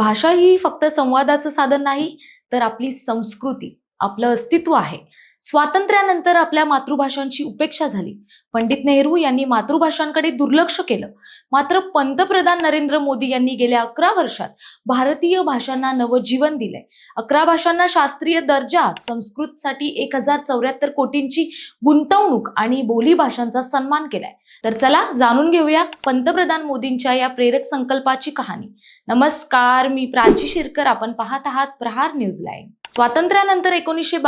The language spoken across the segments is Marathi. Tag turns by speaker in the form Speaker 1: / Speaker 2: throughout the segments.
Speaker 1: भाषा ही फक्त संवादाचं साधन नाही तर आपली संस्कृती आपलं अस्तित्व आहे. स्वातंत्र्यानंतर आपल्या मातृभाषांची उपेक्षा झाली. पंडित नेहरू यांनी मातृभाषांकडे दुर्लक्ष केलं. मात्र पंतप्रधान नरेंद्र मोदी यांनी गेल्या अकरा वर्षात भारतीय भाषांना नवजीवन दिलंय. अकरा भाषांना शास्त्रीय दर्जा संस्कृतसाठी एक हजार चौऱ्याहत्तर कोटींची गुंतवणूक आणि बोली भाषांचा सन्मान केलाय. तर चला जाणून घेऊया पंतप्रधान मोदींच्या या प्रेरक संकल्पाची कहाणी. नमस्कार मी प्राची शिरकर. आपण पाहत आहात प्रहार न्यूज लाईन. स्वातंत्र्यानंतर एकोणीसशे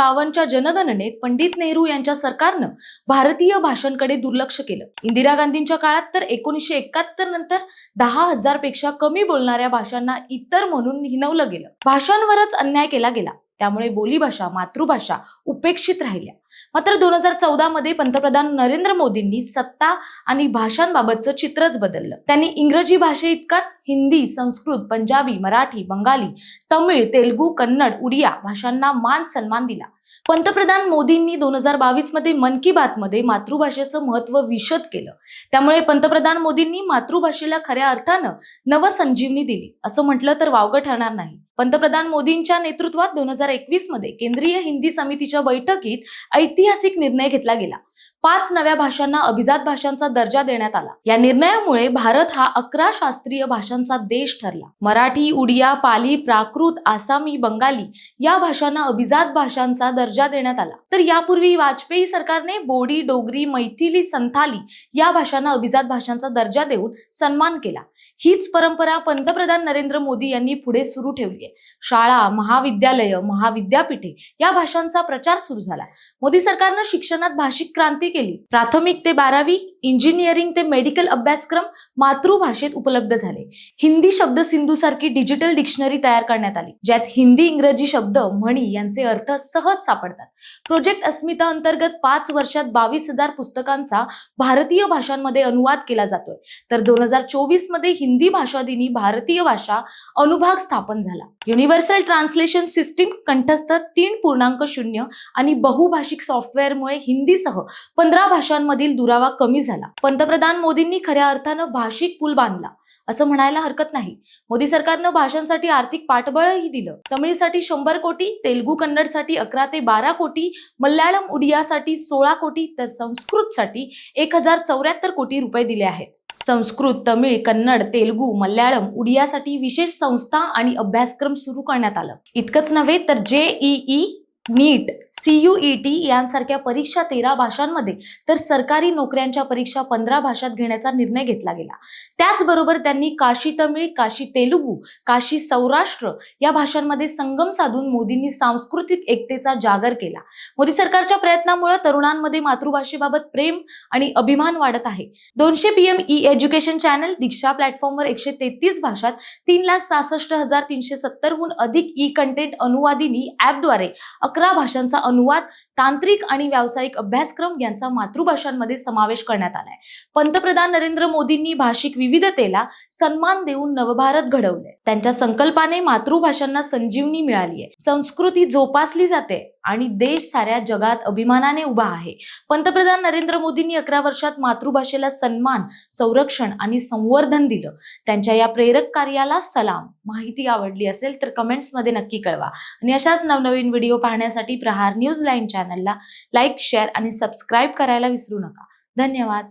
Speaker 1: जनगणने तुलनेत पंडित नेहरू यांच्या सरकारनं भारतीय भाषांकडे दुर्लक्ष केलं. इंदिरा गांधींच्या काळात तर एकोणीसशे एकाहत्तर नंतर दहा हजारपेक्षा कमी बोलणाऱ्या भाषांना इतर म्हणून हिनवलं गेलं. भाषांवरच अन्याय केला गेला. त्यामुळे बोलीभाषा मातृभाषा उपेक्षित राहिल्या. मात्र दोन हजार चौदा मध्ये पंतप्रधान नरेंद्र मोदींनी सत्ता आणि भाषांबाबतचं चित्रच बदललं. त्यांनी इंग्रजी भाषेइतकाच हिंदी संस्कृत पंजाबी मराठी बंगाली तमिळ तेलगू कन्नड उडिया भाषांना मान सन्मान दिला. पंतप्रधान मोदींनी दोन हजार बावीसमध्ये मन की बात मध्ये मातृभाषेचं महत्त्व विशद केलं. त्यामुळे पंतप्रधान मोदींनी मातृभाषेला खऱ्या अर्थानं नवसंजीवनी दिली. असं म्हटलं तर वावगं ठरणार नाही. पंतप्रधान मोदींच्या नेतृत्वात दोन हजार एकवीसमध्ये केंद्रीय हिंदी समितीच्या बैठकीत ऐतिहासिक निर्णय घेतला गेला. पाच नव्या भाषांना अभिजात भाषांचा दर्जा देण्यात आला. या निर्णयामुळे भारत हा अकरा शास्त्रीय भाषांचा देश ठरला. मराठी उडिया पाली प्राकृत आसामी बंगाली या भाषांना अभिजात भाषांचा दर्जा देण्यात आला. तर यापूर्वी वाजपेयी सरकारने बोडी डोगरी मैथिली संथाली या भाषांना अभिजात भाषांचा दर्जा देऊन सन्मान केला. हीच परंपरा पंतप्रधान नरेंद्र मोदी यांनी पुढे सुरू ठेवली आहे शाळा महाविद्यालय महाविद्यापीठे या भाषांचा प्रचार सुरू झाला. मोदी सरकारनं शिक्षणात भाषिक क्रांती केली. प्राथमिक ते बारावी इंजिनिअरिंग ते मेडिकल अभ्यासक्रम मातृभाषेत उपलब्ध झाले. हिंदी शब्द सिंधू सारखी डिजिटल डिक्शनरी तयार करण्यात आली ज्यात हिंदी इंग्रजी शब्द म्हणी यांचे अर्थ सहज सापडतात. प्रोजेक्ट अस्मिता अंतर्गत पाच वर्षात बावीस हजार पुस्तकांचा भारतीय भाषांमध्ये अनुवाद केला जातोय. तर दोन हजार चोवीसमध्ये हिंदी भाषा दिनी भारतीय भाषा अनुभाग स्थापन झाला. युनिव्हर्सल ट्रान्सलेशन सिस्टीम कंठस्थ तीन पूर्णांक शून्य आणि बहुभाषिक सॉफ्टवेअरमुळे हिंदीसह पंधरा भाषांमधील दुरावा कमी झाला. पंतप्रधान मोदींनी खऱ्या अर्थानं भाषिक पूल बांधला. असं म्हणायला हरकत नाही. मोदी सरकारनं भाषांसाठी आर्थिक पाठबळही दिलं. तमिळसाठी शंभर कोटी तेलुगू कन्नडसाठी अकरा ते बारा कोटी मल्याळम उडियासाठी सोळा कोटी तर संस्कृतसाठी एक हजार चौऱ्याहत्तर कोटी रुपये दिले आहेत. संस्कृत तमिळ कन्नड तेलगू मल्याळम उडियासाठी विशेष संस्था आणि अभ्यासक्रम सुरू करण्यात आलं. इतकंच नव्हे तर जेईई नीट सीयूईटी यांसारख्या परीक्षा तेरा भाषांमध्ये तर सरकारी नोकऱ्यांच्या परीक्षा पंधरा भाषात घेण्याचा निर्णय घेतला गेला. त्याचबरोबर त्यांनी काशी तमिळ काशी तेलुगू काशी सौराष्ट्र या भाषांमध्ये संगम साधून मोदींनी सांस्कृतिक एकतेचा जागर केला. मोदी सरकारच्या प्रयत्नामुळे तरुणांमध्ये मातृभाषेबाबत प्रेम आणि अभिमान वाढत आहे. दोनशे PM e education channel Diksha प्लॅटफॉर्मवर एकशे तेहतीस भाषात तीन लाख सहासष्ट हजार तीनशे सत्तरहून अधिक ई कंटेंट अनुवादिनी ॲपद्वारे अकरा भाषांचा अनुवाद तांत्रिक आणि व्यावसायिक अभ्यासक्रम यांचा मातृभाषांमध्ये समावेश करण्यात आलाय. पंतप्रधान नरेंद्र मोदींनी भाषिक विविधतेला सन्मान देऊन नवभारत घडवले त्यांच्या संकल्पाने मातृभाषांना संजीवनी मिळाली आहे संस्कृती जोपासली जाते. आणि देश साऱ्या जगात अभिमानाने उभा आहे. पंतप्रधान नरेंद्र मोदींनी अकरा वर्षात मातृभाषेला सन्मान संरक्षण आणि संवर्धन दिलं. त्यांच्या या प्रेरक कार्याला सलाम. माहिती आवडली असेल तर कमेंट्समध्ये नक्की कळवा. आणि अशाच नवनवीन व्हिडिओ पाहण्यासाठी प्रहार न्यूज लाईन चॅनलला लाईक शेअर आणि सबस्क्राईब करायला विसरू नका. धन्यवाद.